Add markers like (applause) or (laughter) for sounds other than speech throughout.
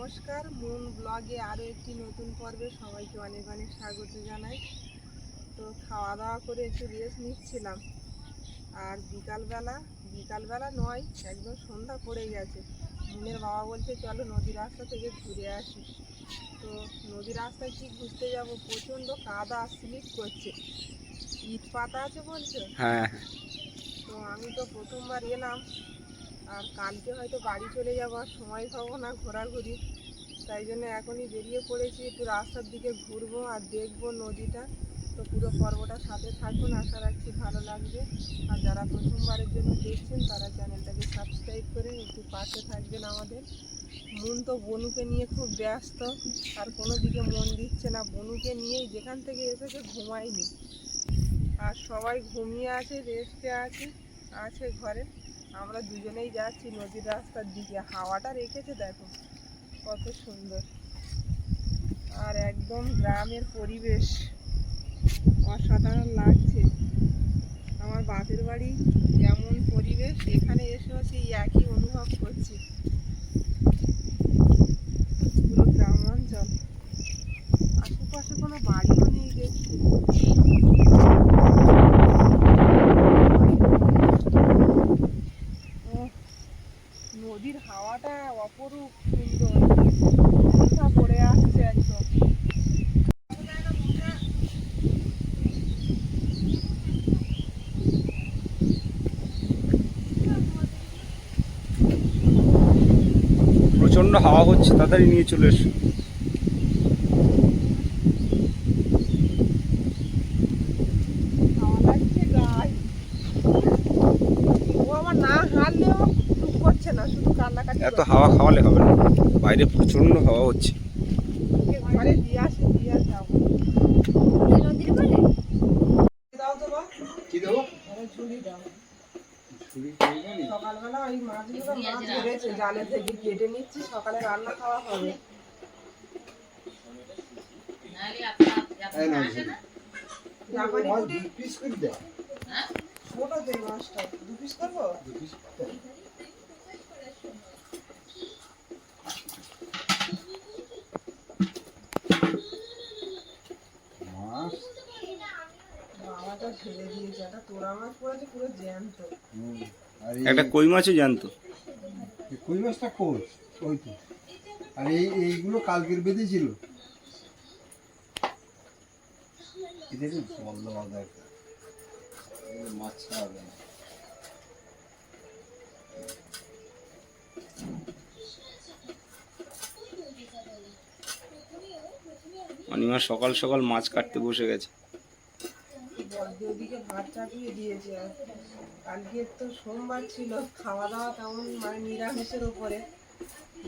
নমস্কার মুন ব্লগে আরও একটি নতুন পর্বে সবাইকে অনেক অনেক স্বাগত জানাই। তো খাওয়া দাওয়া করে একটু রেস্ট নিচ্ছিলাম। আর বিকালবেলা বিকালবেলা নয় একদম সন্ধ্যা পড়ে গেছে। মুনের বাবা বলছে চলো নদী রাস্তা থেকে ঘুরে আসি। তো নদী রাস্তায় কি ঘুরতে যাব? প্রচণ্ড কাদা স্লিপ করছে। ইট পাতা আছে বলছে? হ্যাঁ। তো আমি তো প্রথমবার এলাম। আর কালকে হয়তো বাড়ি চলে যাবার সময় পাবো না ঘোরাঘুরি। তাই জন্য এখনই বেরিয়ে পড়েছি, একটু রাস্তার দিকে ঘুরবো আর দেখব নদীটা। তো পুরো পর্বটা সাথে থাকুন, আশা রাখছি ভালো লাগবে। আর যারা প্রথমবারের জন্য দেখছেন, তারা চ্যানেলটাকে সাবস্ক্রাইব করে একটু পাশে থাকবেন আমাদের। মন তো বনুকে নিয়ে খুব ব্যস্ত, আর কোনো দিকে মন দিচ্ছে না বনুকে নিয়েই। যেখান থেকে এসেছে ঘুমায়নি। আর সবাই ঘুমিয়ে আছে, রেস্টে আছে আছে ঘরে। আমরা দুজনেই যাচ্ছি নদীর রাস্তার দিকে। হাওয়াটা রেখেছে, দেখো। কত সুন্দর। আর একদম গ্রামের পরিবেশ। অসাধারণ লাগছে। আমার বাপের বাড়ি যেমন পরিবেশ, এখানে এসেও সেই একই অনুভব করছি। পুরো গ্রাম অঞ্চল আশেপাশে কোনো বাড়িও নেই দেখছি ওহ, নদীর হাওয়াটা অপরূপ সুন্দর মাথা পড়ে আসছে একদম প্রচণ্ড হাওয়া হচ্ছে তাড়াতাড়ি নিয়ে চলে এসো। হাওয়া লাগছে গায়ে ও আমার না হারলেও করছে না শুধু কান্নাকাটি এত হাওয়া খাওয়ালে হবে না। বাইরে প্রচণ্ড হাওয়া হচ্ছে করছে। ঘরে দিয়ে আসে দিয়ে আসে আবার। দাও তো বা কি দেবো আরে ঝুড়ি দাও সকালবেলা ওই মাছগুলো মাছ ধরেছে জালে থেকে কেটে নিচ্ছি সকালে রান্না খাওয়া হবে জাপানি পুঁটি ছোট যে মাছটা দু পিস করব? বাবাটা ঢেলে একটা কই মাছও জানতো কই মাছটা কোষ ওই তো। আর এই এইগুলো কালকের বেঁধেছিল। মাছ না। অনিমা সকাল সকাল মাছ কাটতে বসে গেছে। ওদিকে ভাত চাপিয়ে দিয়েছে কালকে তো সোমবার ছিল খাওয়া দাওয়া তেমন মানে নিরামিষের ওপরে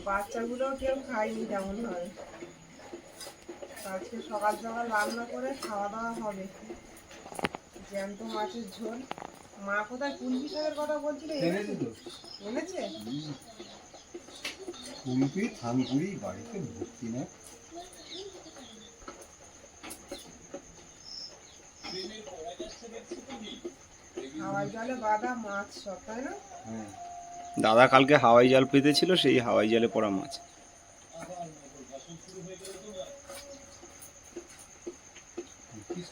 বাচ্চাগুলোও কেউ খায়নি তেমন হয় আজকে সকাল সকাল রান্না করে খাওয়া দাওয়া হবে। জ্যান্ত মাছের ঝোল। মা কোথায়? কুলপি শাকের কথা বলছিল? এনেছে? কুলপি থানকুড়ি বাড়িতে ভর্তি না। হাওয়াই জলে বাঁধা মাছ সব তাই না? হ্যাঁ। দাদা কালকে হাওয়াই জাল পেতেছিল সেই হাওয়াই জালে পড়া মাছ দু পিস পেয়ে যাব হ্যাঁ হ্যাঁ তিন পিস দু পিস না না তিন পিস করিনি, দুই পিস। তাও দু পিস মাছ আমার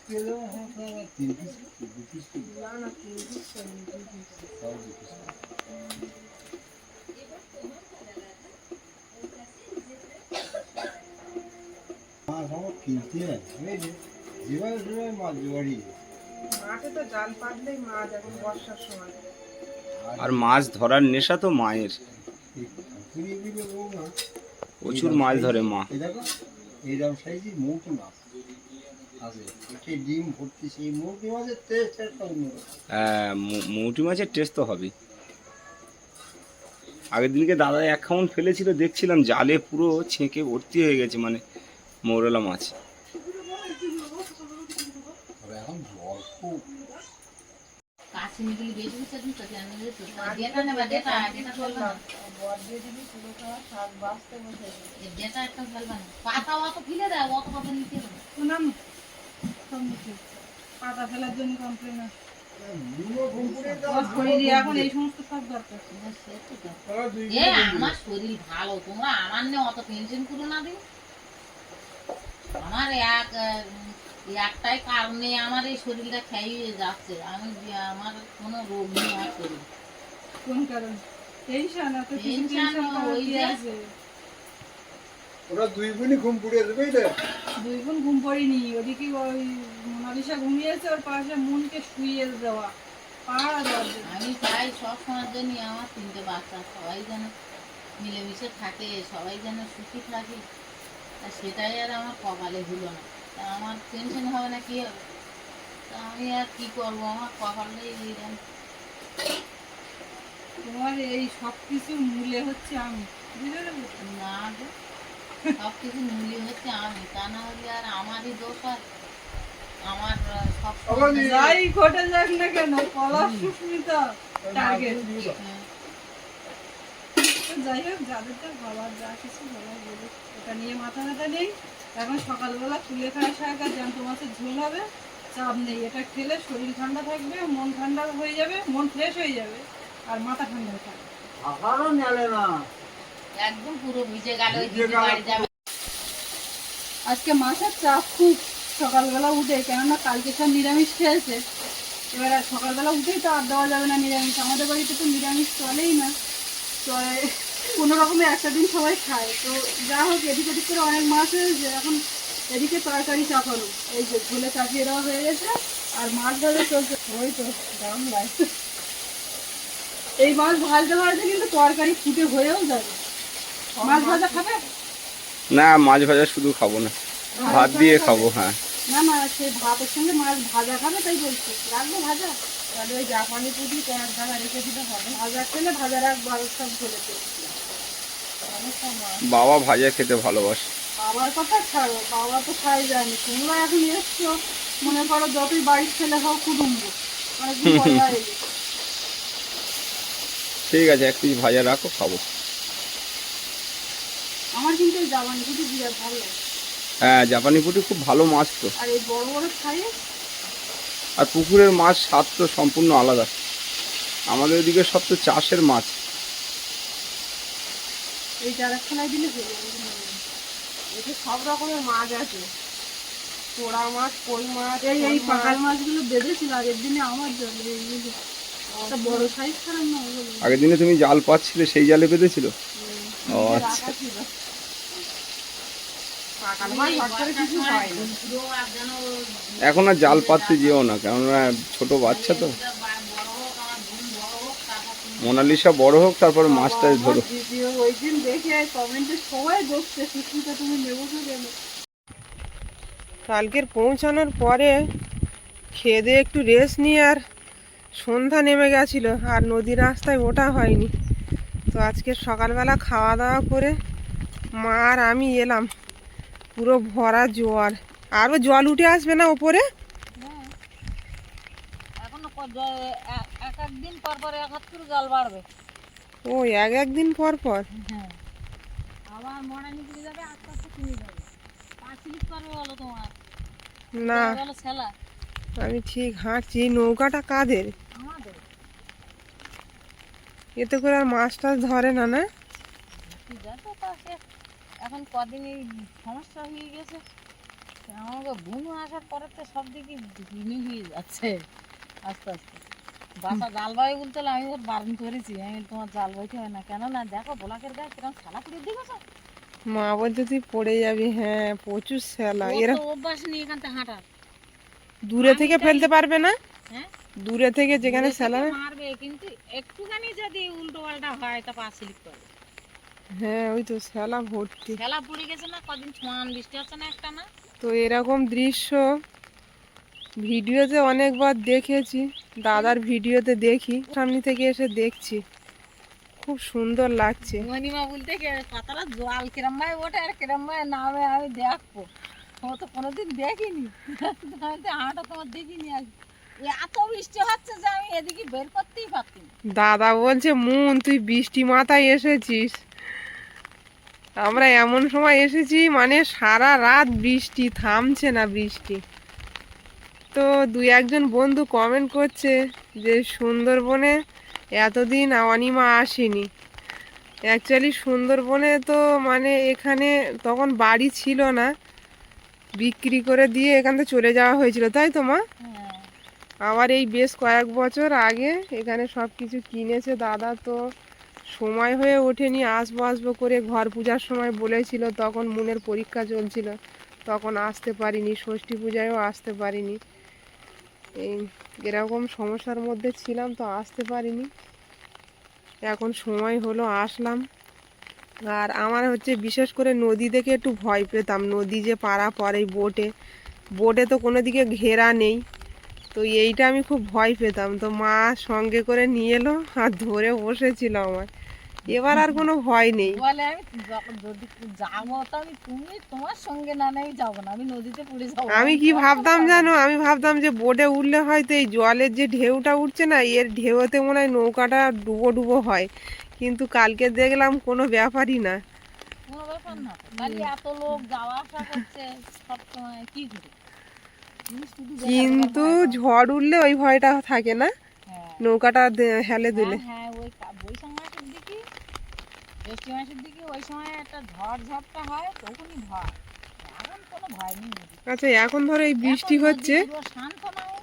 আর মাছ ধরার নেশা তো মায়ের। প্রচুর মাছ ধরে মা। এইরকম সাইজের মৌটো মাছ আছে এটি ডিম ভর্তি সেই মৌটি মাছের টেস্ট হ্যাঁ, মৌ- মৌটি মাছের টেস্ট তো হবেই। আগের দিনকে দাদা এক খাউন ফেলেছিল দেখছিলাম জালে পুরো ছেঁকে ভর্তি হয়ে গেছে মানে মৌরলা মাছ। জল খুব। বর দিয়ে দিবি পুরো খাওয়া পাতা ফেলার জন্য কমপ্লেন এখন এই সমস্ত সব দরকার। এ আমার শরীর ভালো তোমরা আমার নিয়ে অত টেনশন করো না দিন আমার এক একটাই কারণে আমার এই শরীরটা খেয়ে যাচ্ছে। আমি আমার কোনো রোগ নেই আমার শরীর কোন কারণ? টেনশন এত টেনশন ওই যে- আছে? ওরা দুই বোনই ঘুম পুড়িয়ে দেবে বুঝলে? দুই বোন ঘুম পড়িনি ওদিকে ওই মোনালিসা ঘুমিয়েছে ওর পাশে মনকে শুইয়ে দেওয়া। আমি চাই সব সময়ের জন্য আমার তিনটে বাচ্চা সবাই যেন মিলেমিশে থাকে সবাই যেন সুখী থাকে। আর সেটাই আর আমার কপালে হলো না। তা আমার টেনশন হবে না কি হবে? তা আমি আর কি করব? আমার কপালে এইরকম তোমার এই সব কিছু মূলে হচ্ছে আমি। বুঝতে পেরেছ? না সব কিছু মূল্য হচ্ছে আমি। তা না হলে আর আমারই দোষ হয় আমার সব যাই। ঘটে যাক না কেন পলাশ সুস্মিতা টার্গেট হ্যাঁ, যাই হোক যাদেরটা ভাবার যা কিছু বলার বলি এটা নিয়ে মাথা ব্যথা নেই। এখন সকালবেলা তুলে খাওয়া শাক আর জ্যান্ত মাছের ঝোল হবে চাপ নেই। এটা খেলে শরীর ঠান্ডা থাকবে মন ঠান্ডা হয়ে যাবে মন ফ্রেশ হয়ে যাবে আর মাথা ঠান্ডা থাকবে। নেলে না। একদম পুরো ভিজে গেল আজকে মাছের চাপ খুব। সকালবেলা উঠে কেননা কালকে সব নিরামিষ খেয়েছে। এবার আর সকালবেলা উঠেই তো আর দেওয়া যাবে না নিরামিষ। আমাদের বাড়িতে তো নিরামিষ চলেই না। চলে কোনো রকমে একটা দিন সবাই খায়। তো যা হোক এদিক ওদিক করে অনেক মাছ হয়েছে। এখন এদিকে তরকারি চাপানো। এই যে ঝোলে চাপিয়ে দেওয়া হয়ে গেছে আর মাছ ভাজা চলছে। ওই তো দাম লাগছে। এই মাছ ভাজতে ভাজতে কিন্তু তরকারি ফুটে হয়েও যাবে। মাছ ভাজা খাবে? না মাছ ভাজা শুধু খাব না। ভাত দিয়ে খাব হ্যাঁ। না না সে ভাতের সঙ্গে মাছ ভাজা খাবে তাই বলছি। রাখব ভাজা? তাহলে ওই জাপানি পুঁটি কয়েক রেখে দিতে হবে। ভাজা খেলে ভাজা রাখব আর সব চলেছে বাবা ভাজা খেতে ভালোবাসে। বাবার কথা ছাড়ো বাবা তো খাই যায়নি তোমরা এখন এসছো মনে করো যতই বাড়ির ছেলে হোক কুটুম্ব। (laughs) ঠিক আছে এক পিস ভাজা রাখো খাব। আমার কিন্তু এই জামানি কুটি বিরাট ভালো লাগে। হ্যাঁ জাপানি পুঁটি খুব ভালো মাছ তো। আর এই বড় বড় খাইয়ে আর পুকুরের মাছ স্বাদ তো সম্পূর্ণ আলাদা। আমাদের এদিকে সব তো চাষের মাছ। এই চারা খেলায় দিলে এতে সব রকমের মাছ আছে। পোড়া মাছ কই মাছ এই এই পাকাল মাছগুলো বেঁধেছিল আগের দিনে আমার জন্য এইগুলো বড় সাইজ খারাপ না আগের দিনে তুমি জাল পাচ্ছিলে সেই জালে বেঁধেছিল? ও আচ্ছা। হয় এখন আর জাল পাততে যেও না কেননা ছোট বাচ্চা তো। মোনালিসা বড় হোক তারপর মাছটা ধরো। কালকের পৌঁছানোর পরে খেয়ে দিয়ে একটু রেস্ট নিয়ে আর সন্ধ্যা নেমে গেছিল আর নদী রাস্তায় ওঠা হয়নি। তো আজকে সকালবেলা খাওয়া দাওয়া করে মা আর আমি এলাম। পুরো ভরা জল। আরও জল উঠে আসবে না ওপরে? ও এক একদিন পর পর? হ্যাঁ। না। আমি ঠিক হাঁটছি। নৌকাটা কাদের? এতে করে আর মাছ টাছ ধরে না না? এখন কদিন এই সমস্যা হয়ে গেছে। আমাকে বুনু আসার পরে তো সব দিকে ভিনি হয়ে যাচ্ছে। আস্তে আস্তে। বাসা জাল বাই বলতে আমি ওর বারণ করেছি। আমি তোমার জাল বাইতে হয় না। কেন না দেখো ব্লকের গায়ে কীরকম খেলা করে দিয়েছ মা বলছে তুই পড়ে যাবি। হ্যাঁ প্রচুর শ্যালা এরা অভ্যাস নেই এখান থেকে হাঁটার। দূরে থেকে ফেলতে পারবে না? হ্যাঁ? দূরে থেকে যেখানে শ্যালা মারবে কিন্তু একটুখানি যদি উল্টো পাল্টা হয় তা পা স্লিপ করবে হ্যাঁ ওই তো শ্যালা ভর্তি। খেলা পড়ে গেছে না কদিন সমান বৃষ্টি হচ্ছে না একটা না? তো এরকম দৃশ্য ভিডিওতে অনেকবার দেখেছি দাদার ভিডিওতে দেখি সামনে থেকে এসে দেখছি। খুব সুন্দর লাগছে। মণিমা বলতে কি পাতাটা জল কিরম ভাই ওঠে আর কিরম ভাই নামে আমি দেখব। ও তো কোনোদিন দেখিনি। (laughs) হাঁটা তোমার দেখিনি আজ এত বৃষ্টি হচ্ছে যে আমি এদিকে বের করতেই পারছি দাদা বলছে মুন তুই বৃষ্টি মাথায় এসেছিস। আমরা এমন সময় এসেছি মানে সারা রাত বৃষ্টি থামছে না বৃষ্টি। তো দুই একজন বন্ধু কমেন্ট করছে যে সুন্দরবনে এতদিন অনিমা আসেনি। অ্যাকচুয়ালি সুন্দরবনে তো মানে এখানে তখন বাড়ি ছিল না। বিক্রি করে দিয়ে এখান থেকে চলে যাওয়া হয়েছিল তাই তো মা? আবার এই বেশ কয়েক বছর আগে এখানে সব কিছু কিনেছে, দাদা তো সময় হয়ে ওঠেনি, আসব আসব করে ঘর পূজার সময় বলেছিল, তখন মনের পরীক্ষা চলছিল, তখন আসতে পারিনি, ষষ্ঠী পূজায়ও আসতে পারিনি। এই এরকম সমস্যার মধ্যে ছিলাম তো আসতে পারিনি। এখন সময় হলো, আসলাম। আর আমার হচ্ছে বিশেষ করে নদী দেখে একটু ভয় পেতাম, নদী যে পাড়া পড়ে বোটে বোটে তো কোনো দিকে ঘেরা নেই। তো এইটা আমি খুব ভয় পেতাম। তো মা সঙ্গে করে নিয়ে এলো আর ধরে বসেছিল আমার এবার আর কোনো ভয় নেই। বলে আমি যদি যাব তো আমি তুমি তোমার সঙ্গে না নেই যাব না আমি নদীতে পড়ে যাব। আমি কি ভাবতাম জানো? আমি ভাবতাম যে বোটে উঠলে হয়তো এই জলের যে ঢেউটা উঠছে না এর ঢেউতে মনে হয় নৌকাটা ডুবো ডুবো হয়। কিন্তু কালকে দেখলাম কোনো ব্যাপারই না। কোনো ব্যাপার না। এত লোক যাওয়া আসা করছে সব সময় কি করে? কিন্তু ঝড় উঠলে ওই ভয়টা থাকে না? হ্যাঁ। নৌকাটা হেলে দিলে। হ্যাঁ, ওই বৈশাখ মাসের দিকে জ্যৈষ্ঠ মাসের দিকে ওই সময় একটা ঝড় ঝড়টা হয় তখনই ভয়। এখন কোনো ভয় নেই আচ্ছা এখন ধরো এই বৃষ্টি হচ্ছে। শান্ত নয়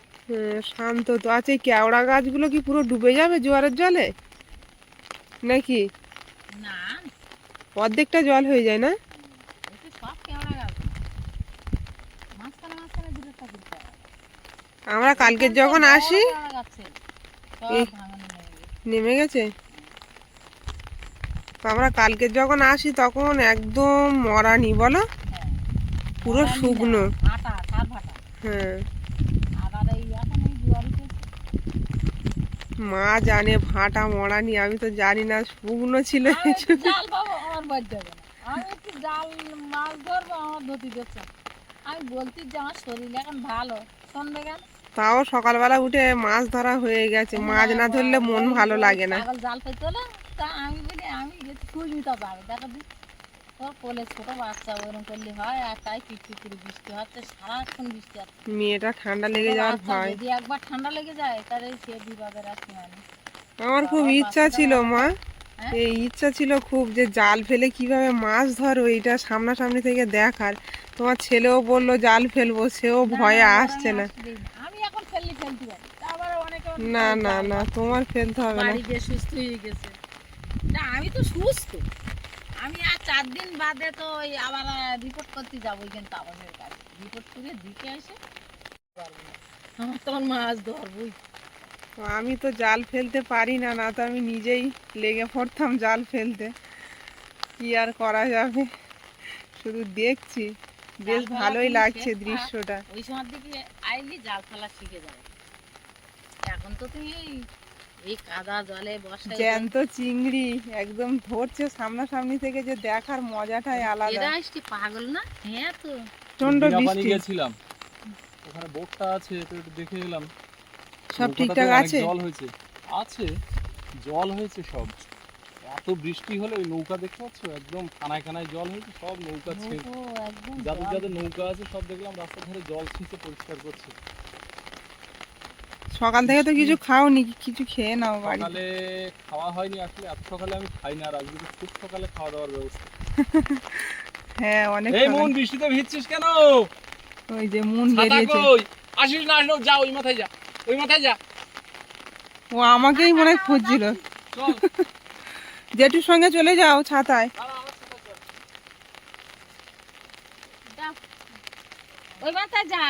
শান্ত তো আছে। কেওড়া গাছগুলো কি পুরো ডুবে যাবে জোয়ারের জলে? নাকি? না। অর্ধেকটা জল হয়ে যায় না একটু সব কেওড়া গাছ মাঝখানে মাঝখানে দূরে থাকে কেওড়া গাছ। আমরা কালকে যখন আসি। নেমে গেছে। আমরা কালকে যখন আসি তখন একদম মরানি বলো? হ্যাঁ। পুরো শুকনো। হ্যাঁ। মা জানে ভাটা মরানি আমি তো জানি না শুকনো ছিল। আমি বলছি যে আমার শরীর এখন ভালো। শুনবে কেন তাও সকালবেলা উঠে মাছ ধরা হয়ে গেছে। মাছ না ধরলে মন ভালো লাগে না। জাল হলো তা আমি বলি আমি সুস্মিতা দেখো মেয়েটা ঠান্ডা লেগে যাওয়ার ভয়। একবার ঠান্ডা লেগে যায় তাহলে সে বিপদের আর আমার খুব ইচ্ছা ছিল মা। হ্যাঁ? এই ইচ্ছা ছিল খুব যে জাল ফেলে কীভাবে মাছ ধরো এইটা সামনাসামনি থেকে দেখার। তোমার ছেলেও বলল জাল ফেলব সেও ভয়ে আসছে না আসতেই না। আমি এখন ফেললে ফেলতে পারি তা আবার অনেকে আবার না না না তোমার ফেলতে হবে না। বাড়ি গিয়ে সুস্থ হয়ে গেছে। না আমি তো সুস্থ। আমি আর চার দিন বাদে তো ওই আবার রিপোর্ট করতে যাব ওইখানে তাবাসের কাছে রিপোর্ট করে দিতে না। আমার তখন মাছ ধরবই। আমি তো জাল ফেলতে পারি না না তো আমি নিজেই লেগে পড়তাম জাল ফেলতে। কি আর করা যাবে? শুধু দেখছি। বেশ ভালোই লাগছে দৃশ্যটা। ওই সময় দিকে আইলি জাল ফেলা শিখে যাবে। এখন তো তুমি এই- কাদা জলে বসায় জ্যান্ত চিংড়ি একদম ধরছে সামনাসামনি থেকে যে দেখার মজাটাই আলাদা। এরা আসছে পাগল না? হ্যাঁ তো। প্রচণ্ড বৃষ্টি। গেছিলাম। ওখানে বোটটা আছে তো দেখে এলাম। সব ঠিকঠাক আছে? জল হয়েছে। আছে জল হয়েছে সব। এত বৃষ্টি হলে ওই নৌকা দেখতে পাচ্ছ? একদম খানায় খানায় জল হয়েছে সব নৌকা ছেড়ে একদম যাদের। যাদের নৌকা আছে সব দেখলাম রাস্তার ধারে জল ছিঁচে পরিষ্কার করছে। সকাল থেকে তো কিছু খাওনি কিছু খেয়ে নাও বাড়ি। সকালে খাওয়া হয়নি আসলে এত সকালে আমি খাই না আর আজকে খুব সকালে খাওয়া দাওয়ার ব্যবস্থা। হ্যাঁ অনেক এই মন বৃষ্টিতে ভিজছিস কেন? ওই যে মুন বেরিয়েছে। আসিস না আসলেও যা ওই মাথায় যা ওই মাথায় যা। ও আমাকেই মনে হয় খুঁজছিল। চল। জেঠুর সঙ্গে চলে যাও ছাতায়। ওই মাথায় যা।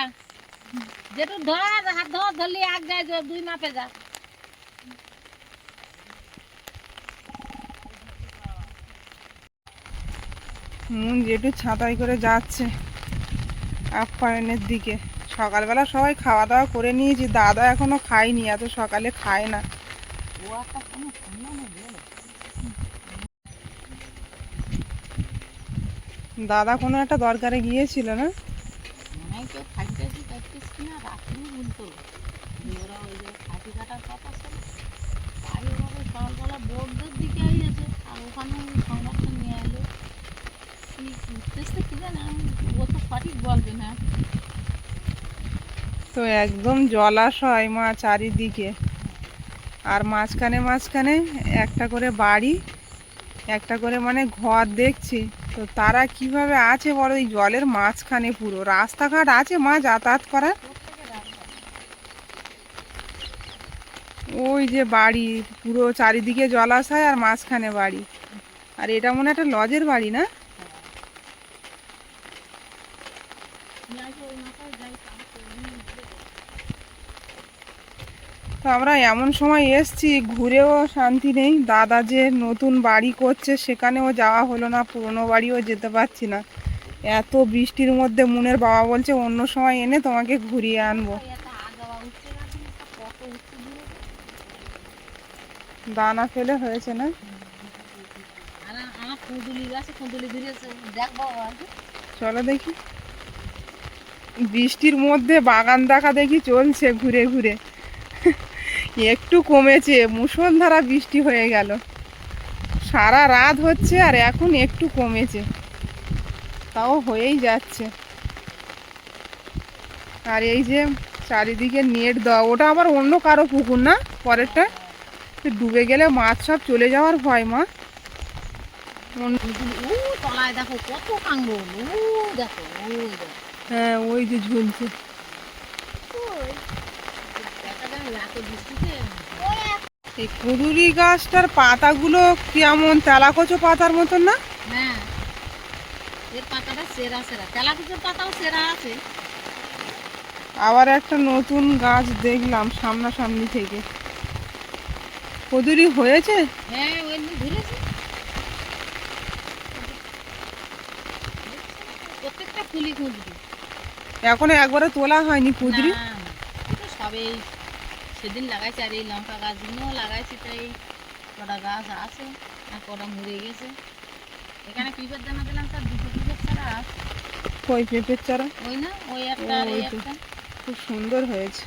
যেটু ধর হাত ধর ধরলি এক যায় দুই মাপে যা। মুন জেঠু ছাতায় করে যাচ্ছে আপ্যায়নের দিকে। সকালবেলা সবাই খাওয়া দাওয়া করে নিয়েছি, দাদা এখনও খায়নি, এত সকালে খায় না। দাদা কোনো একটা দরকারে গিয়েছিল না মনে হয় কেউ থাকতে কি থাকতিস কিনা রাত্রিও বলতো যে ওরা ওই যে খাসি কাটার কথা ছিল তাই ওভাবে সকালবেলা বোর্ডের দিকে আইয়াছে আর ওখানে সংবাদটা নিয়ে এলো কি উঠতেছে কি জানে আমি ও তো একদম জলাশয় মা চারিদিকে। আর মাঝখানে মাঝখানে একটা করে বাড়ি, একটা করে মানে ঘর দেখছি। তো তারা কীভাবে আছে বলো? এই জলের মাঝখানে পুরো। রাস্তাঘাট আছে মা যাতায়াত করার? ওই যে বাড়ি, পুরো চারিদিকে জলাশয় আর মাঝখানে বাড়ি। আর এটা মনে একটা লজের বাড়ি না তো আমরা এমন সময় এসছি, ঘুরেও শান্তি নেই। দাদা যে নতুন বাড়ি করছে, সেখানেও যাওয়া হলো না, পুরনো বাড়িও যেতে পারছি না। এত বৃষ্টির মধ্যে মুনের বাবা বলছে, অন্য সময় এনে তোমাকে ঘুরিয়ে আনব। দানা ফেলে হয়েছে না। চলো দেখি। বৃষ্টির মধ্যে বাগান দেখা দেখি চলছে ঘুরে ঘুরে। একটু কমেছে মুষলধারা বৃষ্টি হয়ে গেল। সারা রাত হচ্ছে আর এখন একটু কমেছে। তাও হয়েই যাচ্ছে। আর এই যে চারিদিকে নেট দেওয়া ওটা আবার অন্য কারও পুকুর না? পরেরটা? ডুবে গেলে মাছ সব চলে যাওয়ার ভয় মা। তলায় দেখো কত কাঙ্গল হ্যাঁ ওই যে ঝুলছে দেখা যাবে এত বৃষ্টিতে এই কুদুরি গাছটার পাতাগুলো কেমন তেলাকচো পাতার মতন না? হ্যাঁ। এর পাতাটা সেরা সেরা। তেলাকুচের পাতাও সেরা আছে। আবার একটা নতুন গাছ দেখলাম সামনাসামনি থেকে। কুদুরি হয়েছে? হ্যাঁ ওই ধরেছে। প্রত্যেকটা কুঁদরি। এখনও একবারে তোলা হয়নি কুদরি? সবেই সেদিন লাগাইছি আর এই লঙ্কা গাছগুলোও লাগাইছি তাই কটা গাছ আছে আর কটা মরে গেছে। এখানে পিঁপের দানা দিলাম তার দুটো পিঁপের ছাড়া আছে ওই পেঁপের চারা? ওই না ওই একটা আর এই একটা। খুব সুন্দর হয়েছে।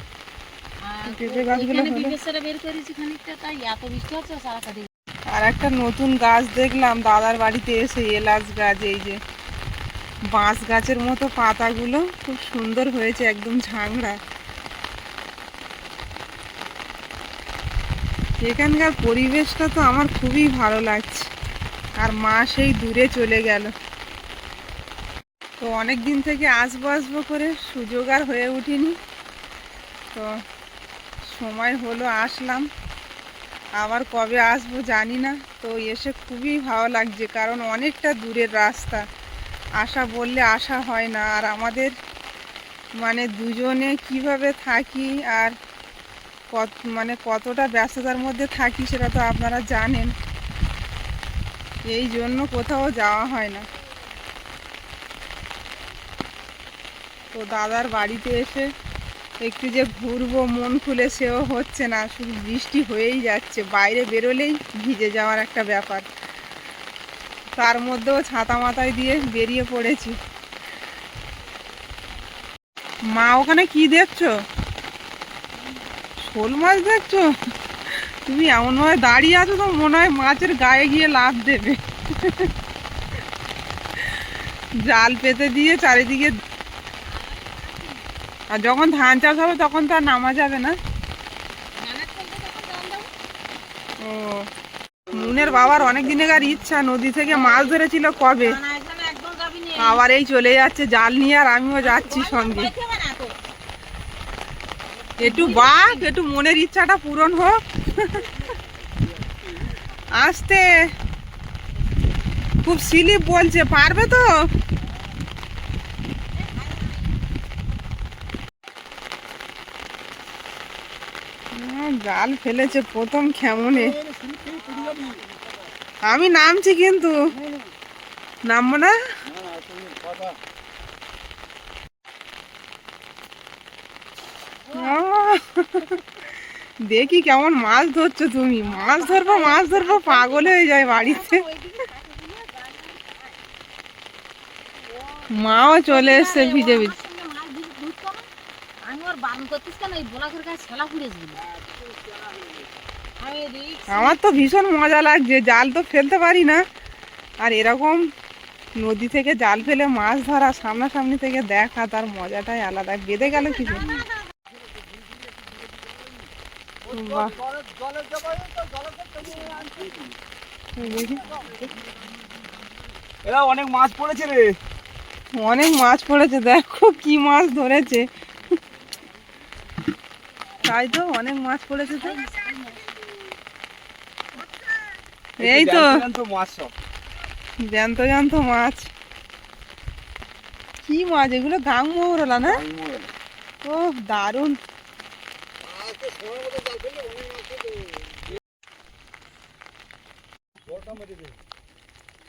আর পেঁপে গাছগুলো? পিঁপের বের করেছি খানিকটা তাই এত বৃষ্টি হচ্ছে সারা কাটি আর একটা নতুন গাছ দেখলাম দাদার বাড়িতে এসে এলাচ গাছ এই যে বাঁশ গাছের মতো পাতাগুলো খুব সুন্দর হয়েছে একদম ঝাংড়া। এখানকার পরিবেশটা তো আমার খুবই ভালো লাগছে। আর মা সেই দূরে চলে গেল। তো অনেক দিন থেকে আসব আসব করে সুযোগ আর হয়ে উঠিনি। তো সময় হলো আসলাম। আবার কবে আসব জানি না। তো এসে খুবই ভালো লাগছে, কারণ অনেকটা দূরের রাস্তা। আসা বললে আসা হয় না। আর আমাদের মানে দুজনে কীভাবে থাকি আর কত মানে কতটা ব্যস্ততার মধ্যে থাকি সেটা তো আপনারা জানেন। এই জন্য কোথাও যাওয়া হয় না। তো দাদার বাড়িতে এসে একটু যে ঘুরবো, মন খুলে সেও হচ্ছে না। শুধু বৃষ্টি হয়েই যাচ্ছে, বাইরে বেরোলেই ভিজে যাওয়ার একটা ব্যাপার। তার মধ্যেও ছাতা মাথায় দিয়ে বেরিয়ে পড়েছি। মা, ওখানে কি দেখছ? শোল মাছ দেখছ? তুমি এমনভাবে দাঁড়িয়ে আছো তো মনে হয় মাছের গায়ে গিয়ে লাভ দেবে। জাল পেতে দিয়ে চারিদিকে আর যখন ধান চাষ হবে তখন তো আর নামা যাবে না। ও মুনের বাবার অনেক দিনেকার ইচ্ছা নদী থেকে মাছ ধরেছিল কবে? আবার এই চলে যাচ্ছে জাল নিয়ে আর আমিও যাচ্ছি সঙ্গে। একটু বাঘ একটু মনের ইচ্ছাটা পূরণ হোক। আসতে। খুব স্লিপ বলছে, পারবে তো? জাল ফেলেছে প্রথম খেমনে। আমি নামছি কিন্তু। নামবো না? দেখি কেমন মাছ ধরছো তুমি। মাছ ধরবো মাছ ধরবো, পাগল হয়ে যায় বাড়িতে। মাও চলে এসছে ভিজে ভিজে। আমার তো ভীষণ মজা লাগছে, জাল তো ফেলতে পারি না। আর এরকম নদী থেকে জাল ফেলে মাছ ধরা সামনাসামনি থেকে দেখা, তার মজাটাই আলাদা। বেঁধে গেল কিছু এরা অনেক মাছ পড়েছে রে। অনেক মাছ পড়েছে দেখো কি মাছ ধরেছে। তাই তো অনেক মাছ পড়েছে তো। এই তো। জ্যান্ত জ্যান্ত মাছ। কি মাছ? এগুলো গাং মৌরলা না? ও দারুণ।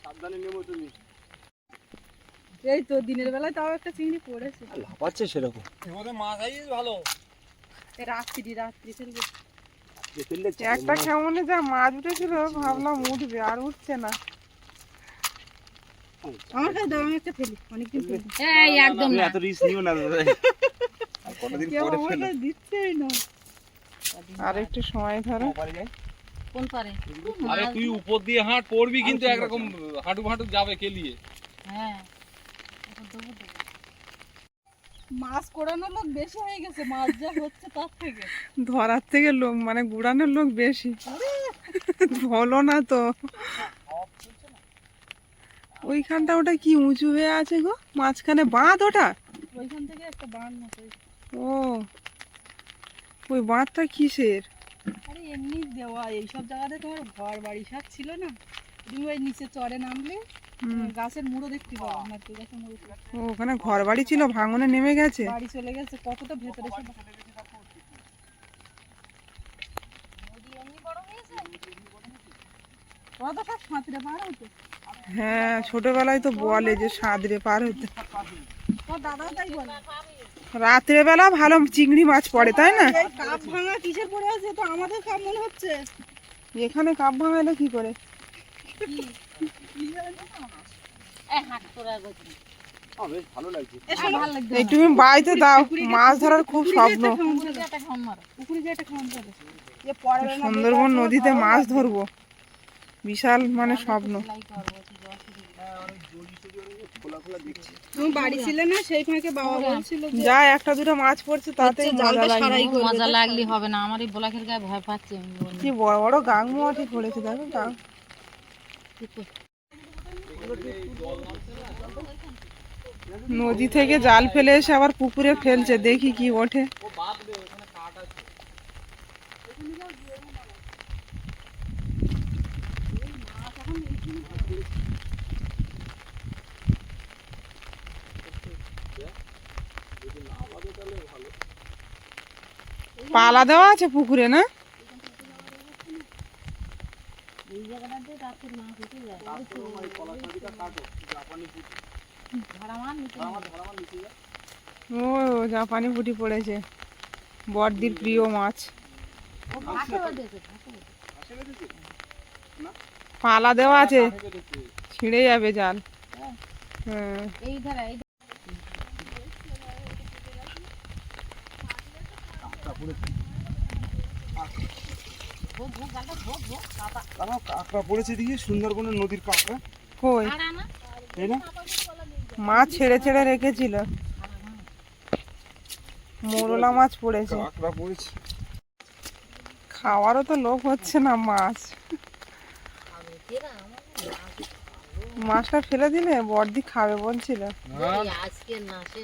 সাবধানে নেব তুমি। এই তো দিনের বেলায় তাও একটা চিংড়ি পড়েছে। লাফাচ্ছে সেরকম। এবারে মাছ আইস ভালো। রাত্রি রাত্রি ফেলবে একটা কেমনে যা মাছ উঠেছিল ভাবলাম উঠবে আর উঠছে না। আমার কাছে দাও আমি একটা ফেলি। অনেকদিন ফেলি। এই একদম না। এত রিস্ক নিও না দাদা। আর পরে ফেলো। দিচ্ছেই না। আর একটু সময় ধরো। কোন পারে? আরে তুই উপর দিয়ে হাঁট পড়বি কিন্তু একরকম হাঁটু হাঁটু যাবে কেলিয়ে হ্যাঁ। মাছ কোড়ানোর লোক বেশি হয়ে গেছে মাছ যা হচ্ছে তার থেকে। ধরার থেকে লোক মানে গুড়ানোর লোক বেশি। বলো না তো। ওইখানটা ওটা কি উঁচু হয়ে আছে গো? মাঝখানে বাঁধ ওটা? ওইখান থেকে একটা বান মতো। ও। ওই বাঁধটা কিসের? আরে এমনি দেওয়া এইসব জায়গাতে তোমার ঘর বাড়ি সব ছিল না? তুমি ওই নিচে চড়ে নামলে গাছের মুড়ো দেখতে পাবো নারকেল গাছের মুড়ো ও ওখানে ঘর বাড়ি ছিল ভাঙনে নেমে গেছে? বাড়ি চলে গেছে কতটা ভেতরে সব কত সাঁতরে পার হতো হ্যাঁ ছোটবেলায় তো বলে যে সাঁতরে পার হতে দাদাও তাই বলে। রাত্রে বেলা ভালো চিংড়ি মাছ পড়ে তাই না? কাপ ভাঙা কিসের পড়ে আছে? তো আমাদের কাপ মনে হচ্ছে। এখানে কাপ ভাঙাইলো কি করে? এই তুমি বাড়িতে দাও মাছ ধরার খুব স্বপ্ন। সুন্দরবন নদীতে মাছ ধরবো। বিশাল মানে স্বপ্ন সেলাই করব একটু জল শুরু করব। তুমি বাড়ি ছিলে না সেই ফাঁকে বাবা বলছিল যা একটা দুটো মাছ পড়ছে তাতেই মজা লাগে মজা লাগলে হবে না আমার এই ব্লকের গায়ে ভয় পাচ্ছে কি বড় বড় গাং মাটি পড়েছে দেখো গাং নদী থেকে জাল ফেলে এসে আবার পুকুরে ফেলছে দেখি কি ওঠে। পালা দেওয়া আছে পুকুরে, না? ও জাপানি পুঁটি পড়েছে। বড়দির প্রিয় মাছ। পালা দেওয়া আছে, ছিঁড়ে যাবে জাল। হ্যাঁ এই ধারা এই কাঁকড়া পড়েছে দেখি সুন্দরবনের নদীর কাঁকড়া কই? তাই না? ছেড়ে ছেড়ে রেখেছিল। মোরলা মাছ পড়েছে। কাঁকড়া পড়েছে খাওয়ারও তো লোক হচ্ছে না মাছ। মাছটা ফেলে দিলে বর্দি খাবে বলছিল। আজকে না সে।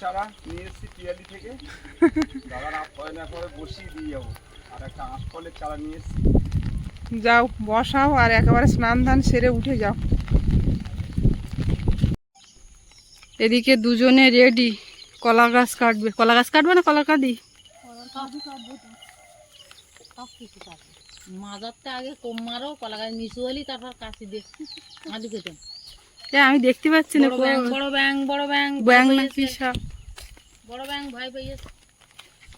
চারা নিয়ে এসেছি পিয়ালি থেকে। দাদার একবারে বসিয়ে দিয়ে যাব। আর একটা আঁশফলের চারা নিয়ে এসেছি। যাও বসাও আর একেবারে স্নান ধান সেরে উঠে যাও। এদিকে দুজনে রেডি কলা গাছ কাটবে। কলা গাছ কাটবে না কলা কাটি মাজারটা আগে কম মারো কলা গাছ নিচু হলি তারপর কাশি দিয়ে আদি কেটে এ আমি দেখতে পাচ্ছি না বড় ব্যাং বড় ব্যাং বড় ব্যাং ব্যাং ভয় না পেয়েছে। কি সাপ বড় ব্যাং ভয় পেয়েছে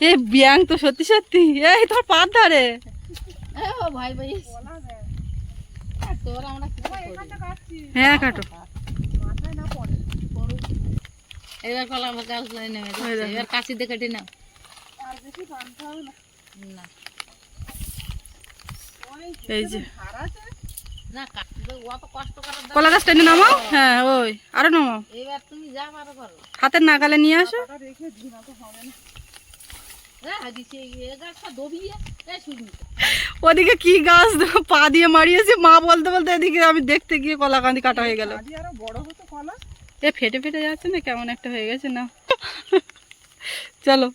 এ ব্যাং তো সত্যি সত্যি। এই তোর পাত ধরে। এ, ও ভয় পেয়েছে তোর আমরা হ্যাঁ কাটো। এবার কলা গাছ নেমে এবার কাশি দিয়ে কেটে নাও। না এই যে। কলা গাছ টেনে নামাও? হ্যাঁ ওই আরও নামাও। হাতের নাগালে নিয়ে আসো। হ্যাঁ ওদিকে কি গাছ পা দিয়ে মারিয়েছে মা বলতে বলতে এদিকে আমি দেখতে গিয়ে কলা কান্দি কাটা হয়ে গেল। আরও বড় হতো কলা। এ ফেটে ফেটে যাচ্ছে না কেমন একটা হয়ে গেছে না চলো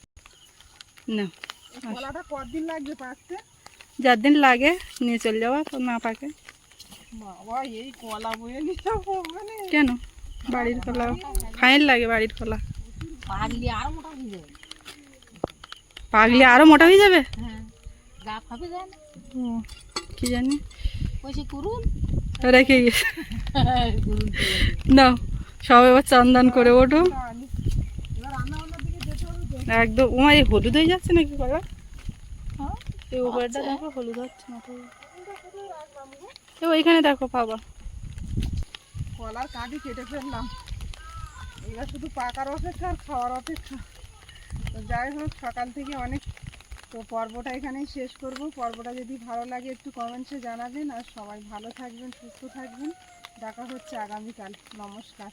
না কলাটা কদিন লাগবে পাকতে? যার দিন লাগে নিয়ে চলে যাওয়া তো না পাকে। কেন? বাড়ির কলা? ফাইন লাগে বাড়ির কলা। পাগলি আরও মোটা হয়ে যাবে। হয়ে হ্যাঁ কি জানি? রেখে গেছে। নাও সব এবার চান্দান করে ওঠো। একদম ওমা এই হলুদ হয়ে যাচ্ছে নাকি কলা? এই উপরটা দেখো হলুদ হচ্ছে তো ওইখানে দেখো পাবা। কলার কাঁদি কেটে ফেললাম। এবার শুধু পাকার অপেক্ষা আর খাওয়ার অপেক্ষা। তো যাই হোক, সকাল থেকে অনেক তো পর্বটা এখানেই শেষ করব। পর্বটা যদি ভালো লাগে একটু কমেন্টসে জানাবেন। আর সবাই ভালো থাকবেন, সুস্থ থাকবেন। দেখা হচ্ছে আগামীকাল। নমস্কার।